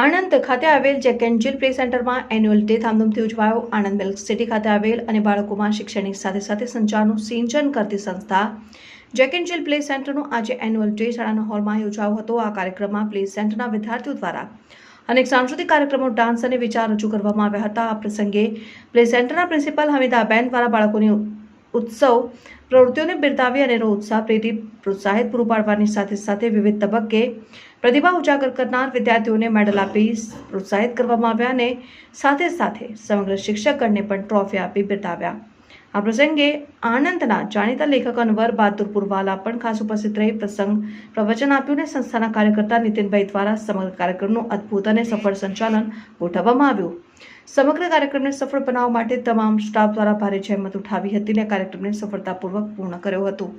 આણંદ ખાતે આવેલ Jack and Jill play સેન્ટરમાં એન્યુઅલ ડે ધામધૂમથી ઉજવાયો. આણંદ મિલ્ક સિટી ખાતે આવેલ અને બાળકોમાં શિક્ષણની સાથે સાથે સંચારનું સિંચન કરતી સંસ્થા જેક એન્ડ જીલ પ્લે સેન્ટરનો આજે એન્યુઅલ ડે શાળાના હોલમાં યોજાયો હતો. આ કાર્યક્રમમાં પ્લે સેન્ટરના વિદ્યાર્થીઓ દ્વારા અનેક સાંસ્કૃતિક કાર્યક્રમો, ડાન્સ અને વિચાર રજૂ કરવામાં આવ્યા હતા. આ પ્રસંગે પ્લે સેન્ટરના પ્રિન્સિપાલ હમીદાબેન દ્વારા બાળકોની ઉત્સવ પ્રવૃત્તિઓને બિરદાવી અને ઉત્સાહ પ્રેરિત પ્રોત્સાહિત પૂરું પાડવાની સાથે સાથે વિવિધ તબક્કે પ્રતિભા ઉજાગર કરનાર વિદ્યાર્થીઓને મેડલ આપી પ્રોત્સાહિત કરવામાં આવ્યા અને સાથે સાથે સમગ્ર શિક્ષકગણને પણ ટ્રોફી આપી બિરદાવ્યા. આ પ્રસંગે આનંદના જાણીતા લેખક અનવર બહાદુર પુરવાલા પણ ખાસ ઉપસ્થિત રહી પ્રસંગ પ્રવચન આપ્યું અને સંસ્થાના કાર્યકર્તા નીતિનભાઈ દ્વારા સમગ્ર કાર્યક્રમનું અદ્ભુત અને સફળ સંચાલન ગોઠવવામાં આવ્યું. સમગ્ર કાર્યક્રમને સફળ બનાવવા માટે તમામ સ્ટાફ દ્વારા ભારે જહેમત ઉઠાવી હતી અને કાર્યક્રમને સફળતાપૂર્વક પૂર્ણ કર્યો હતો.